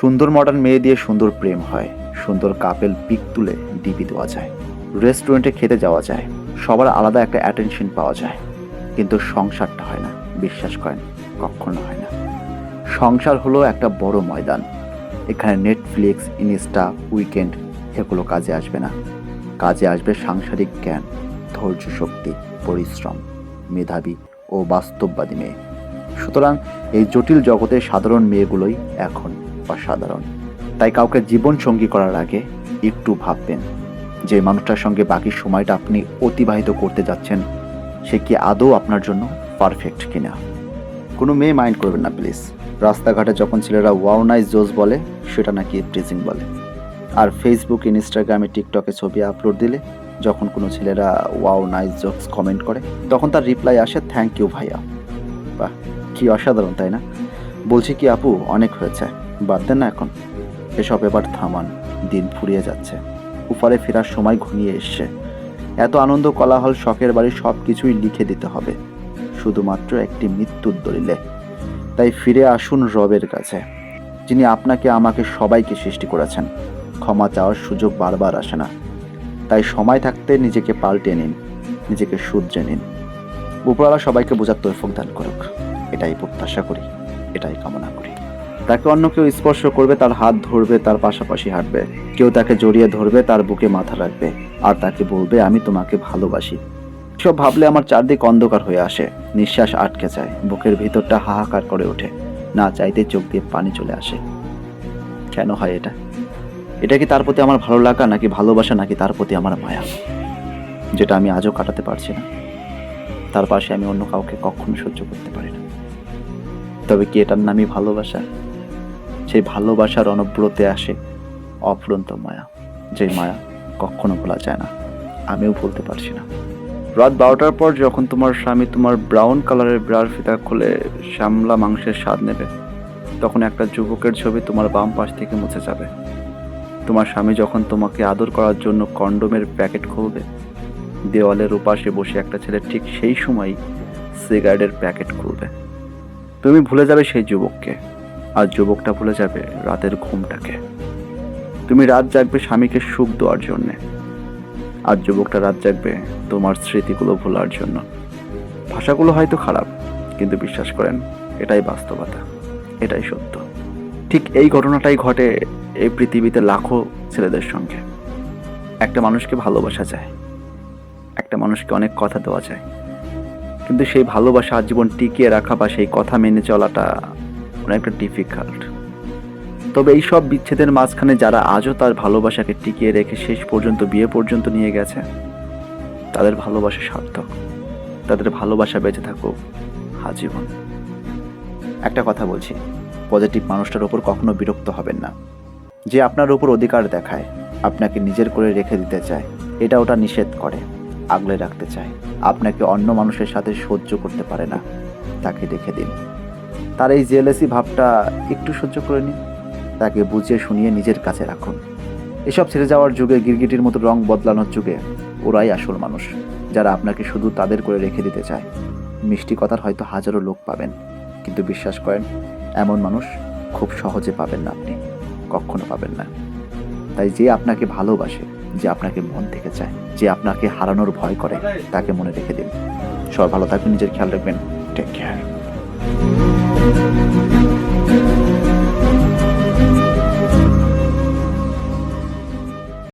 সুন্দর মডার্ন মেয়ে দিয়ে সুন্দর প্রেম হয়। সুন্দর কাপেল পিক তুলে ডিপি দেওয়া যায়। রেস্টুরেন্টে খেতে যাওয়া যায়। সবার আলাদা একটা অ্যাটেনশন পাওয়া যায়। কিন্তু সংসারটা হয় না। বিশ্বাস করেন, কখনো হয় না। সংসার হলো একটা বড় ময়দান। এখানে নেটফ্লিক্স ইনস্টা উইকেন্ড এগুলো কাজে আসবে না। কাজে আসবে সাংসারিক জ্ঞান, ধৈর্য শক্তি, পরিশ্রম, মেধাবী ও বাস্তববাদী মেয়ে। সুতরাং এই জটিল জগতে সাধারণ মেয়েগুলোই এখন অসাধারণ। তাই কাউকে জীবন সঙ্গী করার আগে একটু ভাববেন যে মানুষটার সঙ্গে বাকি সময়টা আপনি অতিবাহিত করতে যাচ্ছেন, সে কি আদৌ আপনার জন্য পারফেক্ট কিনা? কোনো মেয়ে মাইন্ড করবেন না, প্লিজ। রাস্তাঘাটে যখন ছেলেরা ওয়াও, নাইস, জোস বলে, সেটা নাকি প্রিজিং বলে। আর ফেসবুক ইনস্টাগ্রামে টিকটকে ছবি আপলোড দিলে যখন কোনো ছেলেরা ওয়াও, নাইস জোকস কমেন্ট করে, তখন তার রিপ্লাই আসে থ্যাংক ইউ ভাইয়া। বাহ, কি অসাধারণ, তাই না? বলছি কি, আপু, অনেক হয়েছে। বাদ দেন না এখন। এসব এবার থামান, দিন ফুরিয়ে যাচ্ছে। উপারে ফেরার সময় ঘনিয়ে এসছে। এত আনন্দ, কলাহল, শখের বাড়ি সব কিছুই লিখে দিতে হবে। শুধুমাত্র একটি মৃত্যুর দলিলে। তাই ফিরে আসুন রবের কাছে, যিনি আপনাকে, আমাকে সবাইকে সৃষ্টি করেছেন। ক্ষমা চাওয়ার সুযোগ বারবার আসে না। তাই সময় থাকতে নিজেকে পাল্টে নিন, নিজেকে শুধরে নিন। উপরওয়ালা সবাইকে বোঝার তৈফক দান করুক। এটাই প্রত্যাশা করি, এটাই কামনা করি। তাকে অন্য কেউ স্পর্শ করবে, তার হাত ধরবে, তার পাশাপাশি হাঁটবে। কেউ তাকে জড়িয়ে ধরবে, তার বুকে মাথা রাখবে। আর তাকে বলবে, আমি তোমাকে ভালোবাসি। সব ভাবলে আমার চারদিক অন্ধকার হয়ে আসে। নিঃশ্বাস আটকে যায়। বুকের ভিতরটা হাহাকার করে ওঠে। না চাইতে চোখ দিয়ে পানি চলে আসে। কেন হয় এটা? এটা কি তার প্রতি আমার ভালো লাগা, নাকি ভালোবাসা, নাকি তার প্রতি আমার মায়া? যেটা আমি আজও কাটাতে পারছি না। তার পাশে আমি অন্য কাউকে কখনো সহ্য করতে পারি না। তবে কি এটার নামই ভালোবাসা? সেই ভালোবাসার অনব্রতে আসে অফুরন্ত মায়া, যে মায়া কখনো ভোলা যায় না। আমিও ভুলতে পারছি না। রাত বারোটার পর যখন তোমার স্বামী তোমার ব্রাউন কালারের ব্রার ফিতা খুলে শ্যামলা মাংসের স্বাদ নেবে, তখন একটা যুবকের ছবি তোমার বাম পাশ থেকে মুছে যাবে। তোমার স্বামী যখন তোমাকে আদর করার জন্য কন্ডোমের প্যাকেট খুলবে দেওয়ালের উপাশে বসে একটা ছেলে ঠিক সেই সময়ই সিগারেটের প্যাকেট খুলবে। তুমি ভুলে যাবে সেই যুবককে। আর যুবকটা ভুলে যাবে রাতের ঘুমটাকে। তুমি রাত জাগবে স্বামীকে সুখ দেওয়ার জন্যে, আর যুবকটা রাত জাগবে তোমার স্মৃতিগুলো ভোলার জন্য। ভাষাগুলো হয়তো খারাপ, কিন্তু বিশ্বাস করেন, এটাই বাস্তবতা, এটাই সত্য। ঠিক এই ঘটনাটাই ঘটে এই পৃথিবীতে লাখো ছেলেদের সঙ্গে। একটা মানুষকে ভালোবাসা যায়, একটা মানুষকে অনেক কথা দেওয়া যায়, কিন্তু সেই ভালোবাসা আজীবন টিকিয়ে রাখা বা সেই কথা মেনে চলাটা অনেকটা ডিফিকাল্ট তবে এই সব বিচ্ছেদের মাঝখানে যারা আজও তার ভালোবাসাকে টিকিয়ে রেখে শেষ পর্যন্ত, বিয়ে পর্যন্ত নিয়ে গেছে, তাদের ভালোবাসা সার্থক। তাদের ভালোবাসা বেঁচে থাকুক আজীবন। একটা কথা বলছি, পজিটিভ মানুষটার ওপর কখনো বিরক্ত হবেন না। যে আপনার ওপর অধিকার দেখায়, আপনাকে নিজের করে রেখে দিতে চায়, এটা ওটা নিষেধ করে, আগলে রাখতে চায়। আপনাকে অন্য মানুষের সাথে সহ্য করতে পারে না। তাকে রেখে দিন। তার এই জেলেসি ভাবটা একটু সহ্য করে নিন। তাকে বুঝিয়ে শুনিয়ে নিজের কাছে রাখুন। এসব ছেড়ে যাওয়ার যুগে গিরগিটির মতো রং বদলানোর যুগে ওরাই আসল মানুষ, যারা আপনাকে শুধু তাদের করে রেখে দিতে চায়। মিষ্টি কথার হয়তো হাজারো লোক পাবেন, কিন্তু বিশ্বাস করেন, এমন মানুষ খুব সহজে পাবেন না আপনি, কখনো পাবেন না। তাই যে আপনাকে ভালোবাসে, যে আপনাকে মন থেকে চায়, যে আপনাকে হারানোর ভয় করে, তাকে মনে রেখে দিন। সবাই ভালো থাকবেন, নিজের খেয়াল রাখবেন। Take care Thank you.